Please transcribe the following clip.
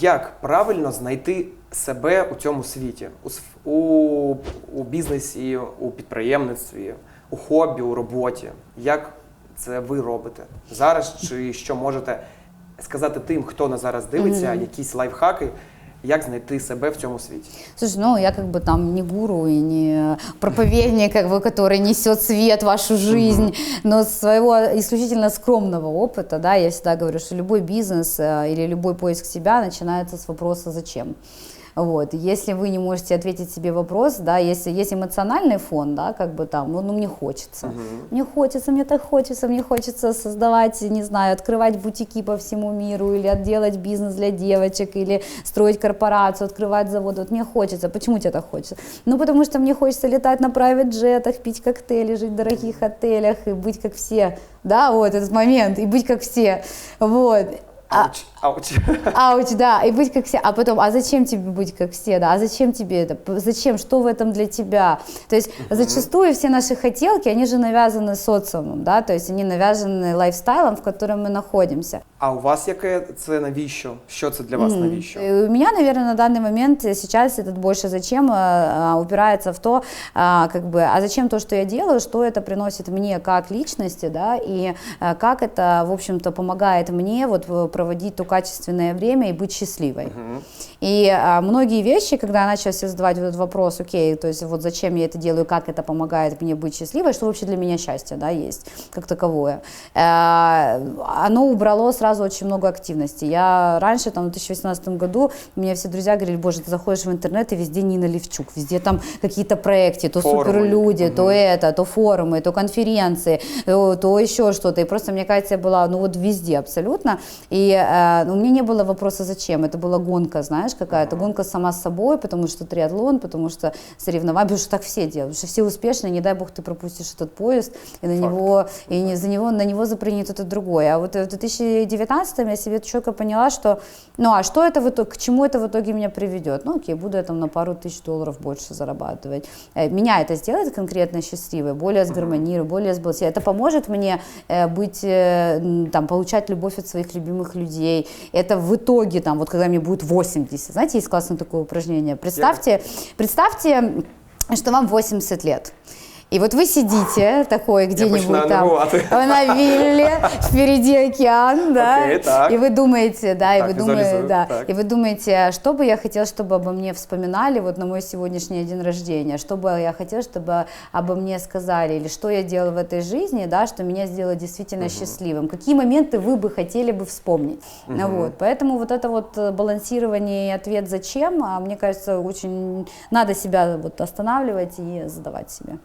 Як правильно знайти себе у цьому світі? У, у бізнесі, у підприємництві, у хобі, у роботі? Як це ви робите зараз? Чи що можете сказати тим, хто нас зараз дивиться, якісь лайфхаки, як знайти себе в цьому світі? Слушай, ну я как бы там не гуру и не проповедник, как бы, который несет свет в вашу жизнь, но своего исключительно скромного опыта, да, я всегда говорю, что любой бизнес э, или любой поиск себя начинается с вопроса «зачем?». Вот. Если вы не можете ответить себе вопрос, да, если есть эмоциональный фон, да, как бы там, ну, ну, мне хочется, мне хочется, мне так хочется, мне хочется создавать, не знаю, открывать бутики по всему миру или делать бизнес для девочек или строить корпорацию, открывать завод. Вот мне хочется. Почему тебе так хочется? Ну, потому что мне хочется летать на private джетах, пить коктейли, жить в дорогих отелях и быть как все, да, вот этот момент, и быть как все, вот. А- Ауч, ауч. Ауч, да, и быть как все. А потом, а зачем тебе быть как все, да? А зачем тебе это? Зачем? Что в этом для тебя? То есть зачастую все наши хотелки, они же навязаны социумом, да, то есть они навязаны лайфстайлом, в котором мы находимся. А у вас яке це навіщо? Що це для вас навіщо? Э, У меня, наверное, на данный момент э, сейчас этот больше зачем э, а, упирается в то, а, как бы, а зачем то, что я делаю, что это приносит мне как личности, да, и э, как это, в общем-то, помогает мне вот проводить то качественное время и быть счастливой. И а, многие вещи, когда я начала себе задавать этот вопрос, окей, то есть вот зачем я это делаю, как это помогает мне быть счастливой, что вообще для меня счастье, да, есть как таковое, э, оно убрало сразу очень много активности. Я раньше, там, в 2018 году, мне все друзья говорили, боже, ты заходишь в интернет, и везде Нина Левчук, везде там какие-то проекты, то Форумы. суперлюди, то это, то форумы, то конференции, то, то еще что-то. И просто, мне кажется, я была, ну вот везде абсолютно. И э, ну, у меня не было вопроса, зачем. Это была гонка, знаешь, какая-то гонка сама с собой, потому что триатлон, потому что соревнования, потому что так все делают, потому что все успешные, не дай бог ты пропустишь этот поезд, и на Факт. него, и не, за него, на него запрыгнет это другое. А вот в 2019 я себе четко поняла, что, ну а что это в итоге, к чему это в итоге меня приведет? Ну окей, буду я там на пару тысяч долларов больше зарабатывать. Э, Меня это сделает конкретно счастливой, более сгармонирую, более сбалансированной. Это поможет мне э, быть, э, там, получать любовь от своих любимых людей. Это в итоге, там, вот когда мне будет 80, знаете, есть классное такое упражнение. Представьте, представьте, что вам 80 лет. И вот вы сидите такой где-нибудь там нервувати. на вилле, впереди океан, да, и вы думаете, да, и вы думаете, да, так. и вы думаете, что бы я хотел, чтобы обо мне вспоминали вот на мой сегодняшний день рождения, что бы я хотел, чтобы обо мне сказали, или что я делал в этой жизни, да, что меня сделало действительно счастливым, какие моменты вы бы хотели бы вспомнить, Ну вот, поэтому вот это вот э, балансирование и ответ зачем, а, мне кажется, очень надо себя вот останавливать и задавать себе.